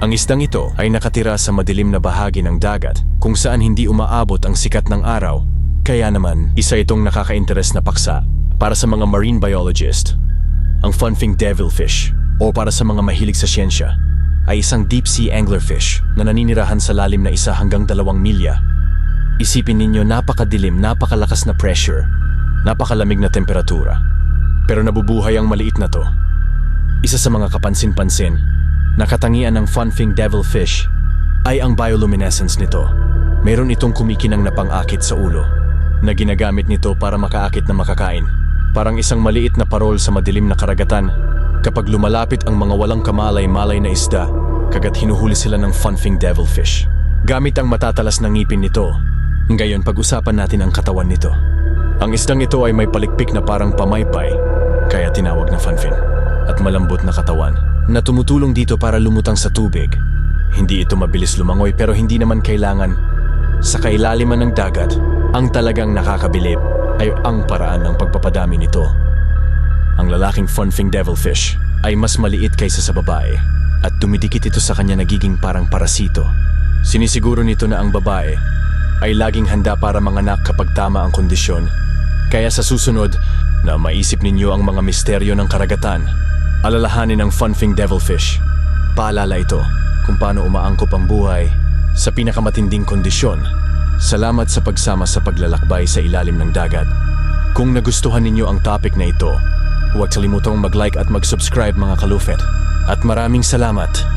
Ang isdang ito ay nakatira sa madilim na bahagi ng dagat kung saan hindi umaabot ang sikat ng araw. Kaya naman, isa itong nakaka-interes na paksa para sa mga marine biologist. Ang funfing devilfish o para sa mga mahilig sa siyensya ay isang deep sea anglerfish na naninirahan sa lalim na isa hanggang dalawang milya. Isipin ninyo napakadilim, napakalakas na pressure, napakalamig na temperatura. Pero nabubuhay ang maliit na to. Isa sa mga kapansin-pansin na katangian ng funfing devilfish ay ang bioluminescence nito. Meron itong kumikinang na pang-akit sa ulo na ginagamit nito para makaakit na makakain. Parang isang maliit na parol sa madilim na karagatan kapag lumalapit ang mga walang kamalay-malay na isda kagat hinuhuli sila ng funfing devilfish. Gamit ang matatalas na ngipin nito, ngayon pag-usapan natin ang katawan nito. Ang isdang ito ay may palikpik na parang pamaypay, kaya tinawag na funfin, malambot na katawan na tumutulong dito para lumutang sa tubig. Hindi ito mabilis lumangoy pero hindi naman kailangan. Sa kailaliman ng dagat, ang talagang nakakabilib ay ang paraan ng pagpapadami nito. Ang lalaking funfing devilfish ay mas maliit kaysa sa babae at dumidikit ito sa kanya nagiging parang parasito. Sinisiguro nito na ang babae ay laging handa para manganak kapag tama ang kondisyon. Kaya sa susunod na maisip ninyo ang mga misteryo ng karagatan, alalahanin ang funfing devilfish. Paalala ito kung paano umaangkop ang buhay sa pinakamatinding kondisyon. Salamat sa pagsama sa paglalakbay sa ilalim ng dagat. Kung nagustuhan ninyo ang topic na ito, huwag kalimutang mag-like at mag-subscribe mga kalufet. At maraming salamat!